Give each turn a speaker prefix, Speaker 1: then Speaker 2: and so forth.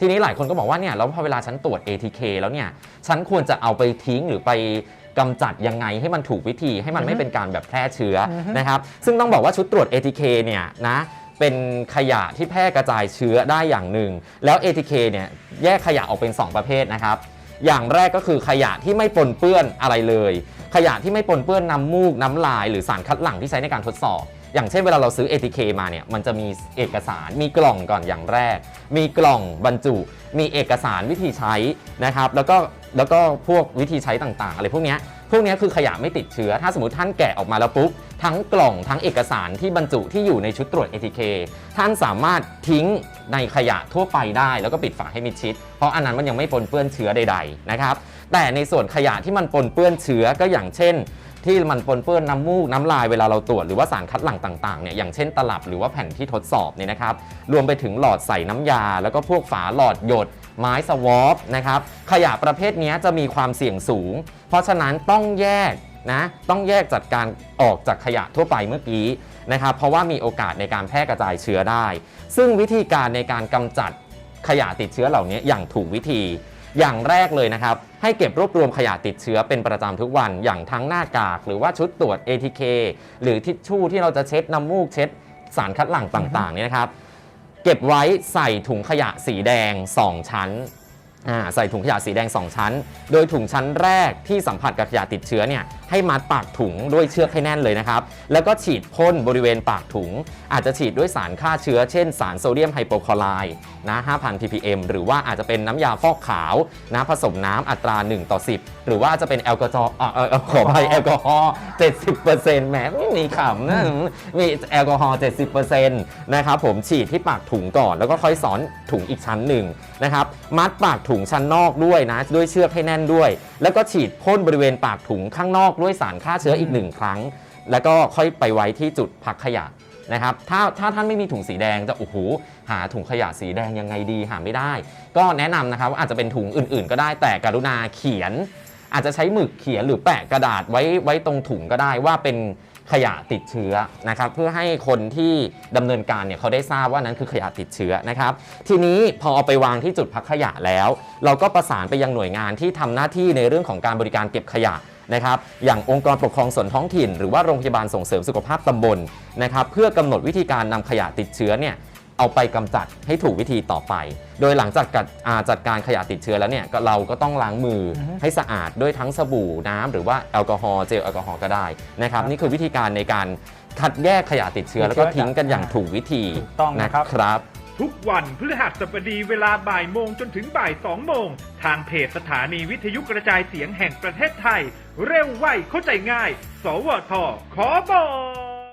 Speaker 1: ทีนี้หลายคนก็บอกว่าเนี่ยแล้วพอเวลาฉันตรวจ ATK แล้วเนี่ยฉันควรจะเอาไปทิ้งหรือไปกำจัดยังไงให้มันถูกวิธีให้มันไม่เป็นการแบบแพร่เชื้ออ
Speaker 2: อฮึ
Speaker 1: นะครับซึ่งต้องบอกว่าชุดตรวจ ATK เนี่ยนะเป็นขยะที่แพร่กระจายเชื้อได้อย่างหนึ่ง แล้ว ATK เนี่ยแยกขยะออกเป็น 2 ประเภทนะครับ อย่างแรกก็คือขยะที่ไม่ปนเปื้อนอะไรเลย ขยะที่ไม่ปนเปื้อนน้ำมูกน้ำลายหรือสารคัดหลั่งที่ใช้ในการทดสอบ อย่างเช่นเวลาเราซื้อ ATK มาเนี่ยมันจะมีเอกสารมีกล่องก่อนอย่างแรก มีกล่องบรรจุ มีเอกสารวิธีใช้นะครับแล้วก็แล้วก็พวกวิธีใช้ต่างๆ อะไรพวกนี้ พวกนี้คือขยะไม่ติดเชื้อ ถ้าสมมติท่านแกะออกมาแล้วปุ๊บ ทั้งกล่องทั้งเอกสารที่บรรจุที่อยู่ในชุดตรวจ ATK ท่านสามารถทิ้งในขยะทั่วไปได้แล้วก็ปิดฝาให้มิดชิด เพราะอันนั้นมันยังไม่ปนเปื้อนเชื้อใดๆนะครับแต่ในส่วนขยะที่มันปนเปื้อนเชื้อก็อย่างเช่น ที่มันปนเปื้อนน้ำมูกน้ำลายเวลาเราตรวจหรือว่าสารคัดหลั่งต่างๆเนี่ยอย่างเช่นตลับหรือว่าแผ่นที่ทดสอบเนี่ยนะครับรวมไปถึงหลอดใส่น้ำยา แล้วก็พวกฝาหลอดหยด ไม้สวอปนะครับขยะประเภทนี้จะมีความเสี่ยงสูง เพราะฉะนั้นต้องแยกนะต้องแยกจัดการออกจากขยะทั่วไปเมื่อกี้นะครับเพราะว่ามีโอกาสในการแพร่กระจายเชื้อได้ ซึ่งวิธีการในการกำจัดขยะติดเชื้อเหล่านี้อย่างถูกวิธีอย่างแรกเลยนะครับ ให้เก็บรวบรวมขยะติดเชื้อเป็นประจำทุกวัน อย่างทั้งหน้ากาก หรือว่าชุดตรวจ ATK หรือทิชชู่ที่เราจะเช็ดน้ำมูกเช็ดสารคัดหลั่งต่างๆเนี่ยนะครับ เก็บไว้ใส่ถุงขยะสีแดง 2 ชั้นอ่าใส่ถุงขยะสีแดง 2 ชั้น โดยถุงชั้นแรกที่สัมผัสกับขยะติดเชื้อเนี่ย ให้มัดปากถุงด้วยเชือกให้แน่นเลยนะครับ แล้วก็ฉีดพ่นบริเวณปากถุง อาจจะฉีดด้วยสารฆ่าเชื้อ เช่นสารโซเดียมไฮโปคลอไรด์นะ 5,000 ppm หรือว่าอาจจะเป็นน้ำยาฟอกขาวนะผสมน้ำอัตรา 1 ต่อ 10 หรือว่าจะเป็นแอลกอฮอล์อ่าเอ่อเอ่อขอไปแอลกอฮอล์ 70%แหมไม่มีขำนะมีแอลกอฮอล์ 70%นะครับผมฉีดที่ปากถุงก่อน แล้วก็ค่อยสอนถุงอีกชั้นหนึ่งนะครับมัดปากถุงชั้นนอกด้วยนะด้วยเชือกให้แน่นด้วย แล้วก็ฉีดพ่นบริเวณปากถุงข้างนอกด้วยสารฆ่าเชื้ออีกหนึ่งครั้ง แล้วก็ค่อยไปไว้ที่จุดพักขยะนะครับถ้าถ้าท่านไม่มีถุงสีแดงจะโอ้โหหาถุงขยะสีแดงยังไงดีหาไม่ได้ ก็แนะนำนะครับว่าอาจจะเป็นถุงอื่น ๆ ก็ได้แต่กรุณาเขียน อาจจะใช้หมึกเขียนหรือแปะกระดาษไว้ไว้ตรงถุงก็ได้ว่าเป็นขยะติดเชื้อนะครับเพื่อให้คนที่ดำเนินการเนี่ยเขาได้ทราบว่านั้นคือขยะติดเชื้อนะครับทีนี้พอเอาไปวางที่จุดพักขยะแล้ว เราก็ประสานไปยังหน่วยงานที่ทำหน้าที่ในเรื่องของการบริการเก็บขยะ นะครับอย่างองค์กรปกครองส่วนท้องถิ่น หรือว่าโรงพยาบาลส่งเสริมสุขภาพตำบลนะครับเพื่อกำหนดวิธีการนำขยะติดเชื้อเนี่ยเอาไปกำจัดให้ถูกวิธีต่อไป โดยหลังจากกัดอ่าจัดการขยะติดเชื้อแล้วเนี่ยก็เราก็ต้องล้างมืออ
Speaker 2: อฮึ
Speaker 1: ให้สะอาดด้วยทั้งสบู่น้ำหรือว่าแอลกอฮอล์เจลแอลกอฮอล์ก็ได้นะครับ
Speaker 2: ครับ
Speaker 1: นี่คือวิธีการในการคัดแยกขยะติดเชื้อแล้วก็ทิ้งกันอย่างถูกวิธี
Speaker 2: ถูกต้องนะครับ
Speaker 1: นะครับ
Speaker 3: ทุกวันพฤหัสบดีเวลาบ่ายโมงจนถึงบ่ายสองโมง ทางเพจสถานีวิทยุกระจายเสียงแห่งประเทศไทย เร็วไวเข้าใจง่าย สวทขอบอก